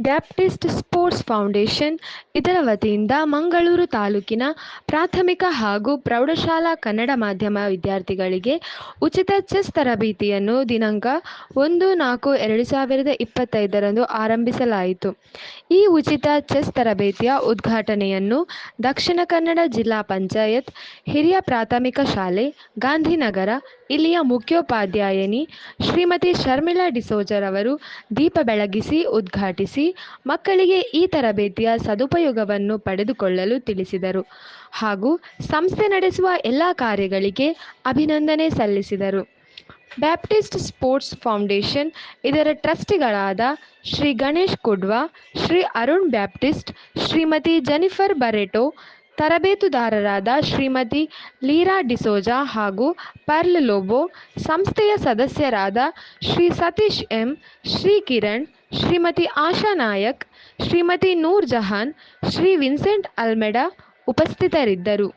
Baptist sports foundation ಇದರ ವತಿಯಿಂದ ಮಂಗಳೂರು ತಾಲೂಕಿನ ಪ್ರಾಥಮಿಕ ಹಾಗೂ ಪ್ರೌಢಶಾಲಾ ಕನ್ನಡ ಮಾಧ್ಯಮ ವಿದ್ಯಾರ್ಥಿಗಳಿಗೆ ಉಚಿತ ಚೆಸ್ ತರಬೇತಿಯನ್ನು ದಿನಾಂಕ ಒಂದು ನಾಲ್ಕು ಎರಡು ಸಾವಿರದ ಇಪ್ಪತ್ತೈದರಂದು ಆರಂಭಿಸಲಾಯಿತು. ಈ ಉಚಿತ ಚೆಸ್ ತರಬೇತಿಯ ಉದ್ಘಾಟನೆಯನ್ನು ದಕ್ಷಿಣ ಕನ್ನಡ ಜಿಲ್ಲಾ ಪಂಚಾಯತ್, ಹಿರಿಯ ಪ್ರಾಥಮಿಕ ಶಾಲೆ, ಗಾಂಧಿನಗರ, ಇಲ್ಲಿಯ ಮುಖ್ಯೋಪಾಧ್ಯಾಯಿನಿ ಶ್ರೀಮತಿ ಶರ್ಮಿಳಾ ಡಿಸೋಜರವರು ದೀಪ ಬೆಳಗಿಸಿ ಉದ್ಘಾಟಿಸಿ ಮಕ್ಕಳಿಗೆ ಈ ತರಬೇತಿಯ ಸದುಪಯೋಗವನ್ನು ಪಡೆದುಕೊಳ್ಳಲು ತಿಳಿಸಿದರು ಹಾಗೂ ಸಂಸ್ಥೆ ನಡೆಸುವ ಎಲ್ಲ ಕಾರ್ಯಗಳಿಗೆ ಅಭಿನಂದನೆ ಸಲ್ಲಿಸಿದರು. ಬ್ಯಾಪ್ಟಿಸ್ಟ್ ಸ್ಪೋರ್ಟ್ಸ್ ಫೌಂಡೇಶನ್ ಇದರ ಟ್ರಸ್ಟಿಗಳಾದ Shri Ganesh Kudva, Shri Arun Baptist, Shrimati Jennifer Barreto ತರಬೇತುದಾರರಾದ Shrimati ಲೀರಾ D'Souza ಹಾಗೂ ಪರ್ಲ್ ಲೋಬೋ, ಸಂಸ್ಥೆಯ ಸದಸ್ಯರಾದ Shri Satish M, Shri Kiran, Shrimati Asha Nayak, Shrimati Noor Jahan Shri Vincent Almeida ಉಪಸ್ಥಿತರಿದ್ದರು.